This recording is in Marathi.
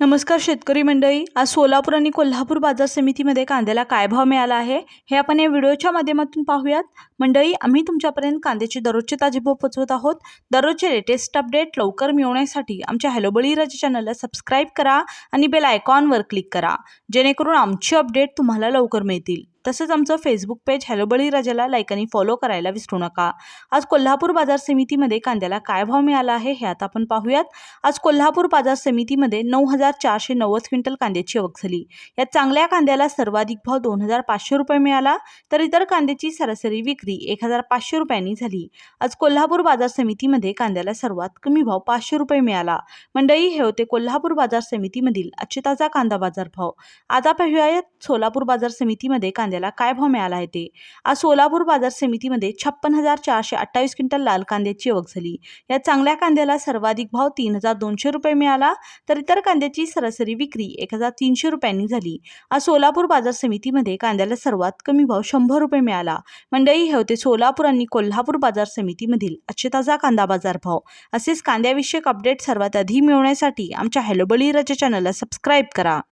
नमस्कार शेतकरी मंडळी आज सोलापूर आणि कोल्हापूर बाजार समितीमध्ये कांद्याला काय भाव मिळाला आहे हे आपण या व्हिडिओच्या माध्यमातून पाहूयात. मंडळी आम्ही तुमच्यापर्यंत कांद्याचे दररोजचे ताजे भाव पोचवत आहोत. दररोजचे लेटेस्ट अपडेट लवकर मिळवण्यासाठी आमच्या हॅलो बळीराजा चॅनलला सबस्क्राईब करा आणि बेल आयकॉनवर क्लिक करा जेणेकरून आमची अपडेट तुम्हाला लवकर मिळतील. तसंच आमचं फेसबुक पेज हॅलो बळीराजाला लाईक आणि फॉलो करायला विसरू नका. आज कोल्हापूर बाजार समितीमध्ये कांद्याला काय भाव मिळाला आहे हे आता आपण पाहूयात. आज कोल्हापूर बाजार समितीमध्ये नऊ हजार चारशे नव्वद क्विंटल कांद्याची आवक झाली. या चांगल्या कांद्याला सर्वाधिक भाव दोन हजार पाचशे रुपये मिळाला तर इतर कांद्याची सरासरी विक्री एक हजार पाचशे रुपयांनी झाली. आज कोल्हापूर बाजार समितीमध्ये कांद्याला सर्वात कमी भाव पाचशे रुपये मिळाला. मंडळी हे होते कोल्हापूर बाजार समितीमधील आजचे ताजा कांदा बाजार भाव आता पाहूयात सोलापूर बाजार समितीमध्ये कांद्याला काय भाव मिळाला आहे ते? आज सोलापूर बाजार समितीमध्ये छप्पन हजार चारशे अठ्ठावीस क्विंटल लाल कांद्याची आवक झाली. या चांगल्या कांद्याला सर्वाधिक भाव तीन हजार दोनशे रुपये मिळाला तर इतर कांद्याची सरासरी विक्री एक हजार तीनशे रुपयांनी झाली. आज सोलापूर बाजार समितीमध्ये कांद्याला सर्वात कमी भाव शंभर रुपये मिळाला. मंडळी हे होते सोलापूर आणि कोल्हापूर बाजार समितीमधील आजचे ताजा कांदा बाजार भाव असेच कांद्याविषयक अपडेट सर्वात आधी मिळवण्यासाठी आमच्या हॅलो बळीराजा चॅनलला सबस्क्राईब करा.